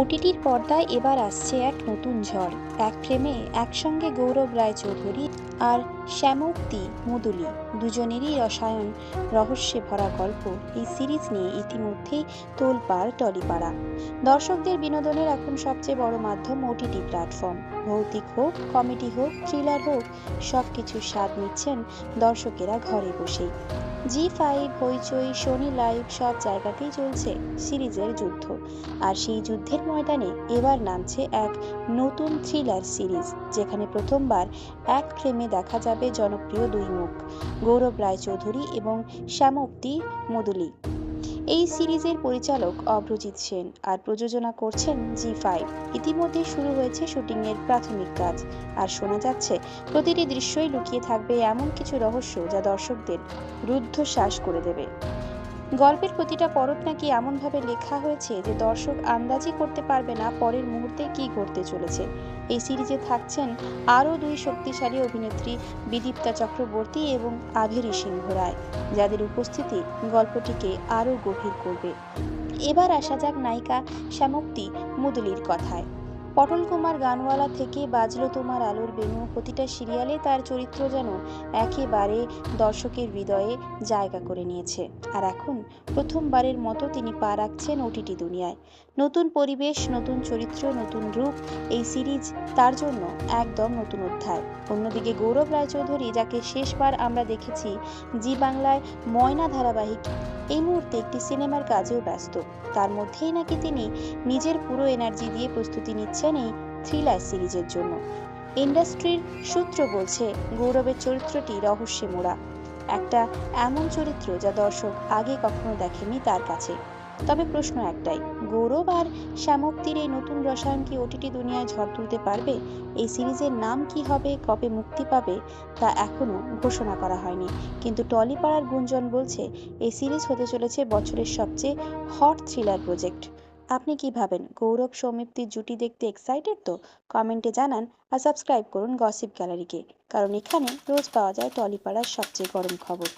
ওটিটির পর্দায় এবার আসছে এক নতুন ঝড়। এক ফ্রেমে একসঙ্গে গৌরব রায়চৌধুরী আর শ্যামক্তি মুদুলি, দুজনেরই রসায়ন রহস্যে ভরা গল্প। এই সিরিজ নিয়ে ইতিমধ্যেই তোলপাড়, টলিপাড়া। দর্শকদের বিনোদনের এখন সবচেয়ে বড় মাধ্যম ওটিটি প্ল্যাটফর্ম। ভৌতিক হোক, কমেডি হোক, থ্রিলার হোক সব কিছুর স্বাদ নিচ্ছেন দর্শকেরা ঘরে বসেই। Zee five, Hoichoi Sony Liv সব জায়গাতেই চলছে সিরিজের যুদ্ধ। আর সেই যুদ্ধের ময়দানে এবার নামছে এক নতুন থ্রিলার সিরিজ, যেখানে প্রথমবার এক ফ্রেমে দেখা যাবে জনপ্রিয় দুই মুখ, গৌরব রায়চৌধুরী এবং শ্যামপ্তি মদুলি। এই সিরিজের পরিচালক অভ্রজিৎ সেন আর প্রযোজনা করছেন জি ফাইভ ইতিমধ্যে শুরু হয়েছে শুটিংয়ের প্রাথমিক কাজ। আর শোনা যাচ্ছে, প্রতিটি দৃশ্যই লুকিয়ে থাকবে এমন কিছু রহস্য যা দর্শকদের রুদ্ধশ্বাস করে দেবে। গল্পের প্রতিটা পরত নাকি এমনভাবে লেখা হয়েছে যে দর্শক আন্দাজই করতে পারবে না পরের মুহূর্তে কী ঘটতে চলেছে। এই সিরিজে থাকছেন আরও দুই শক্তিশালী অভিনেত্রী, বিদীপ্তা চক্রবর্তী এবং আভেরি সিংহ রায়, যাদের উপস্থিতি গল্পটিকে আরও গভীর করবে। এবার আসা যাক নায়িকা শ্যামক্তি মুদুলির কথায়। পটল কুমার গানওয়ালা থেকে বাজলো তোমার আলোর বেনু প্রতিটা সিরিয়ালে তার চরিত্র যেন একেবারে দর্শকের হৃদয়ে জায়গা করে নিয়েছে। আর এখন প্রথমবারের মতো তিনি পা রাখছেন ওটিটি দুনিয়ায়। নতুন পরিবেশ, নতুন চরিত্র, নতুন রূপ, এই সিরিজ তার জন্য একদম নতুন অধ্যায়। অন্যদিকে গৌরব রায়চৌধুরী, যাকে শেষবার আমরা দেখেছি, জি বাংলায় ময়না ধারাবাহিক এই মুহূর্তে একটি সিনেমার কাজেও ব্যস্ত। তার মধ্যেই নাকি তিনি নিজের পুরো এনার্জি দিয়ে প্রস্তুতি নিচ্ছেন এই থ্রিলার সিরিজের জন্য। ইন্ডাস্ট্রির সূত্র বলছে, গৌরবের চরিত্রটি রহস্যে মোড়া একটা এমন চরিত্র যা দর্শক আগে কখনো দেখেনি তার কাছে। তবে প্রশ্ন একটাই, গৌরব আর শ্যামক্তির এই নতুন রসায়ন কি ওটিটি দুনিয়ায় ঝড় তুলতে পারবে? এই সিরিজের নাম কি হবে, কবে মুক্তি পাবে, তা এখনও ঘোষণা করা হয়নি। কিন্তু টলিপাড়ার গুঞ্জন বলছে, এই সিরিজ হতে চলেছে বছরের সবচেয়ে হট থ্রিলার প্রজেক্ট আপনি কি ভাবেন, গৌরব সৌমিপ্তির জুটি দেখতে এক্সাইটেড তো? কমেন্টে জানান আর সাবস্ক্রাইব করুন গসিপ গ্যালারিকে কারণ এখানে রোজ পাওয়া যায় টলিপাড়ার সবচেয়ে গরম খবর।